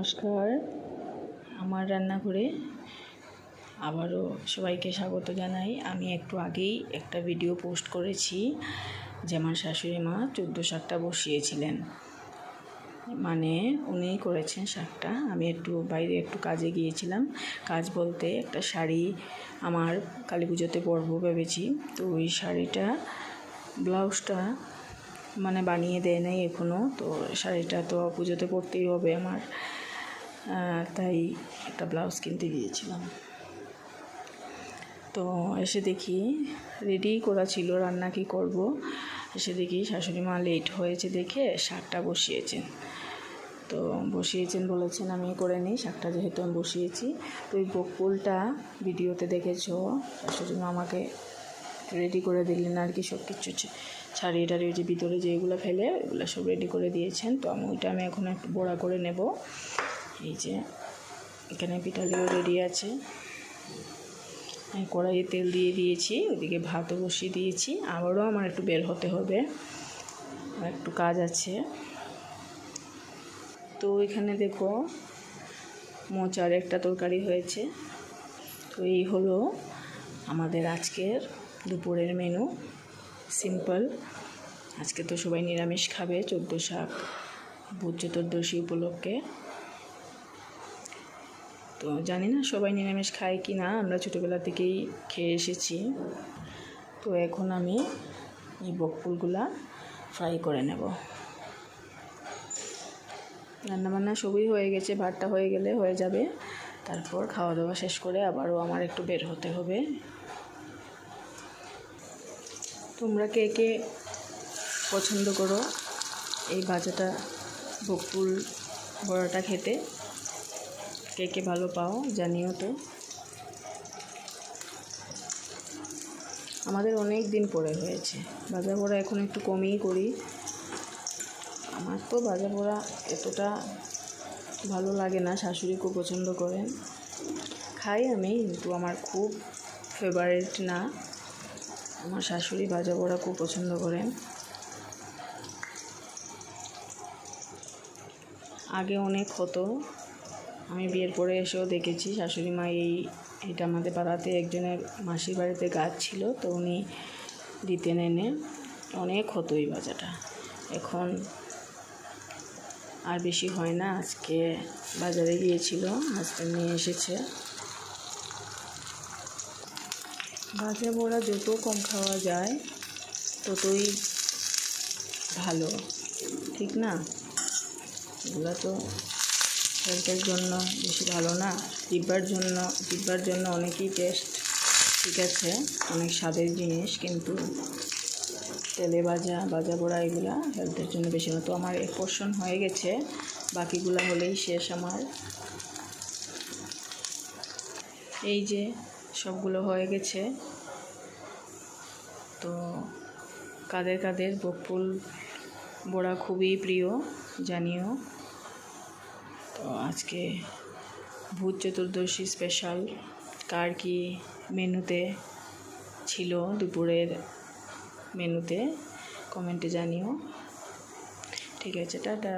নমস্কার। আমার রান্নাঘরে আবারও সবাইকে স্বাগত জানাই। আমি একটু আগেই একটা ভিডিও পোস্ট করেছি যে আমার শাশুড়ি মা চোদ্দ শাকটা বসিয়েছিলেন। মানে উনিই করেছেন শাকটা। আমি একটু বাইরে একটু কাজে গিয়েছিলাম। কাজ বলতে একটা শাড়ি আমার কালী পুজোতে পরবো ভেবেছি। তো ওই শাড়িটা, ব্লাউজটা মানে বানিয়ে দেয় নাই এখনও তো শাড়িটা তো পুজোতে পরতেই হবে আমার। তাই একটা ব্লাউজ কিনতে গিয়েছিলাম। তো এসে দেখি রেডি করা ছিল, রান্না কি করব? এসে দেখি শাশুড়ি মা লেট হয়েছে দেখে শাকটা বসিয়েছেন। তো বসিয়েছেন বলেছেন, আমি করে নিই, শাকটা যেহেতু আমি বসিয়েছি। তো ওই বকুলটা ভিডিওতে দেখেছ, শাশুড়ি মা আমাকে রেডি করে দিলেন আর কি সব কিছু ছাড়িয়ে টাড়িয়ে যে ভিতরে যেগুলো ফেলে ওগুলো সব রেডি করে দিয়েছেন। তো আমি ওইটা আমি এখন একটু বড়া করে নেব। এই যে, এখানে পিঠাগুলো রেডি আছে। কড়াইয়ে তেল দিয়ে দিয়েছি, ওদিকে ভাতও বসিয়ে দিয়েছি। আবারও আমার একটু বের হতে হবে। একটু কাজ আছে। তো এখানে দেখো, মোচার একটা তরকারি হয়েছে। তো এই হলো আমাদের আজকের দুপুরের মেনু সিম্পল আজকে তো সবাই নিরামিষ খাবে, চোদ্দ শাক ভূত চতুর্দশী উপলক্ষে। তো জানি না সবাই নিরামিষ খায় কি না, আমরা ছোটোবেলা থেকেই খেয়ে এসেছি। তো এখন আমি এই বকফুলগুলা ফ্রাই করে নেব। রান্নাবান্না সবই হয়ে গেছে, ভাতটা হয়ে গেলে হয়ে যাবে। তারপর খাওয়া দাওয়া শেষ করে আবারও আমার একটু বের হতে হবে। তোমরা কে কে পছন্দ করো এই ভাজাটা বকুল বড়াটা খেতে? কে কে ভালো পাও জানিও তো। আমাদের অনেক দিন পরে হয়েছে। ভাজা পোড়া এখন একটু কমই করি। আমার তো ভাজা পোড়া এতটা ভালো লাগে না, শাশুড়ি খুব পছন্দ করেন। খাই আমি, কিন্তু আমার খুব ফেভারিট না। আমার শাশুড়ি ভাজা পোড়া খুব পছন্দ করেন। আগে অনেক হতো। আমি বিয়ের পরে এসেও দেখেছি, শাশুড়ি মা এই, এটা আমাদের পাড়াতে একজনের মাসির বাড়িতে গাছ ছিল, তো উনি দিতেন এনে। অনেক হতো এই বাজাটা এখন আর বেশি হয় না, আজকে বাজারে গিয়েছিল আজকে নিয়ে এসেছে। ভাজা পোড়া যত কম খাওয়া যায়, ততই ভালো। ঠিক না? এগুলো তো হেলথের জন্য বেশি ভালো না জিব্বার জন্য জিব্বার জন্য অনেকই টেস্ট ঠিক আছে? অনেক স্বাদের জিনিস, কিন্তু তেলে ভাজা ভাজা পোড়া এগুলা হেলথের জন্য বেশি না তো আমার এক পোর্শন হয়ে গেছে, বাকিগুলো হলেই শেষ আমার। এই যে সবগুলো হয়ে গেছে। তো কাদের কাদের বকফুল বড়া খুবই প্রিয়, জানিও। তো আজকে ভূত চতুর্দশী স্পেশাল কার কি মেনুতে ছিল দুপুরের মেনুতে কমেন্টে জানিও। ঠিক আছে, টাটা।